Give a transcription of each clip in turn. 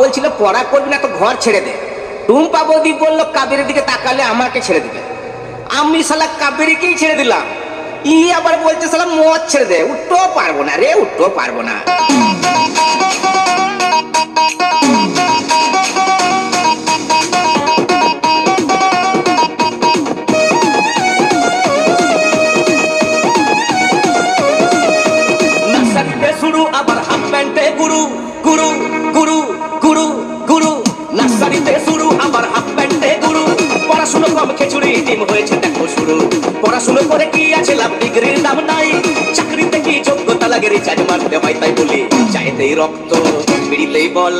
বলছিল, পড়া করবি না তো ঘর ছেড়ে দে। টুম্পা বৌদি বলল, কাবেরের দিকে তাকালে আমাকে ছেড়ে দিবে। আমি শালা কাবেরিকেই ছেড়ে দিলাম। ই আবার বলছে সালা মদ ছেড়ে দে। উঠতেও পারব না রে, উঠতেও পারব না। নার্সারিতে শুরু, আমার হাফ প্যান্টে গুরু পড়াশুনো কম, খিচুড়ি ডিম হয়েছে, দেখো শুরু। পড়াশুনো করে কি আছে লাভ, ডিগ্রির নাম নাই। চাকরিতে কি যোগ্যতা লাগে, রিচার্জ মারতে হয়, তাই বলি চাইতেই রক্ত, বিড়িতেই বল।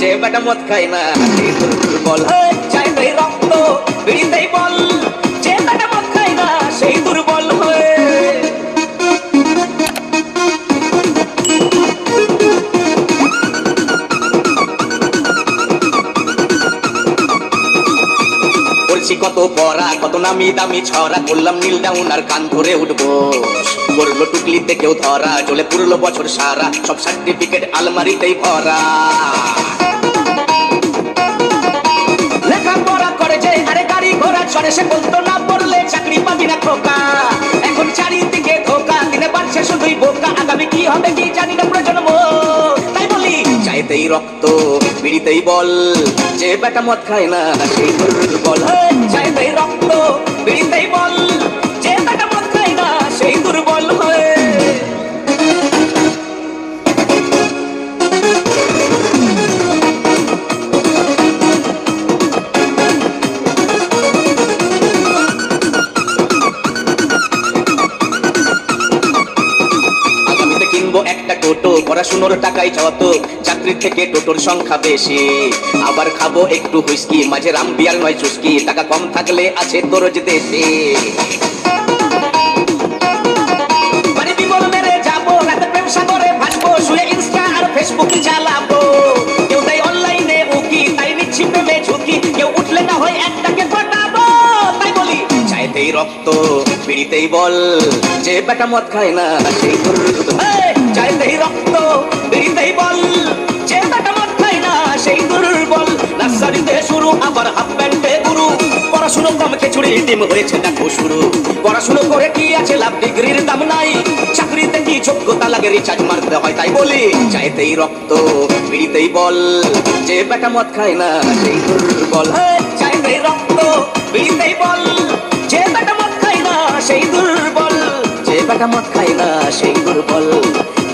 যে বেটা মদ খায় না, সেই দুর্বল। চাইতেই রক্ত, বিড়িতেই বল। কত পড়া, কত নামি দামি ছড়া, করলাম নীল ডাউন আর কান ধরে উঠবো। করল টুকলিতে কেউ ধরা চলে পুরলো বছর সারা, সব সার্টিফিকেট আলমারিতেই ভরা। সে বলতো না পড়লে চাকরি পাবি না খোকা। এখন চারিদিকে ধোকা, দিনে শুধুই বোকা। আগামী কি হবে কি জানি না প্রজন্ম। তাই বলি, চাইতেই রক্ত, বিড়িতেই বল, যে বেটা মদ খায় না, সেই দুর্বল। কিনবো একটা টোটো, পড়াশুনোর টাকাই যত চাকরির থেকে টোটোর সংখ্যা বেশি। আবার খাব একটু হুইস্কি, মাঝে রাম বিয়ার নয় চুস্কি, টাকা কম থাকলে আছে দরজ দেশে। রক্ত, পিড়িতেই বল। যে বেটা মদ খায় না, সেই ডিম হয়েছে পড়াশুনো করে কি আছে লাভ? ডিগ্রির দাম নাই। চাকরিতে কি যোগ্যতা লাগে? রিচার্জ মারতে হয়, তাই বলি। চাইতেই রক্ত, পিড়িতেই বল। যে বেটা মদ খায় না, সেই দুর্বল। চাইতেই রক্ত, পিড়িতেই বল। যে বেটা মদ খায় না, সেই দুর্বল। যে বেটা মদ খায় না, সেই দুর্বল।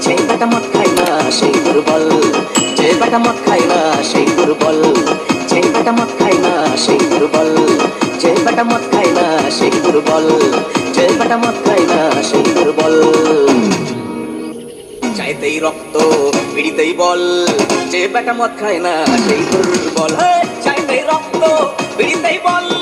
যে বেটা মদ খায় না, সেই দুর্বল। যে বেটা মদ খায় না, সেই দুর্বল। যে বেটা খায় না, সেই দুর্বল। বেটা মদ খায় না, সেই দুর্বল। যে বেটা মদ খায় না, সেই দুর্বল। চাইতেই রক্ত, পিড়িতেই বল। যে বেটা মদ খায় না, সেই দুর্বল। চাইতেই রক্ত, পিড়িতেই বল।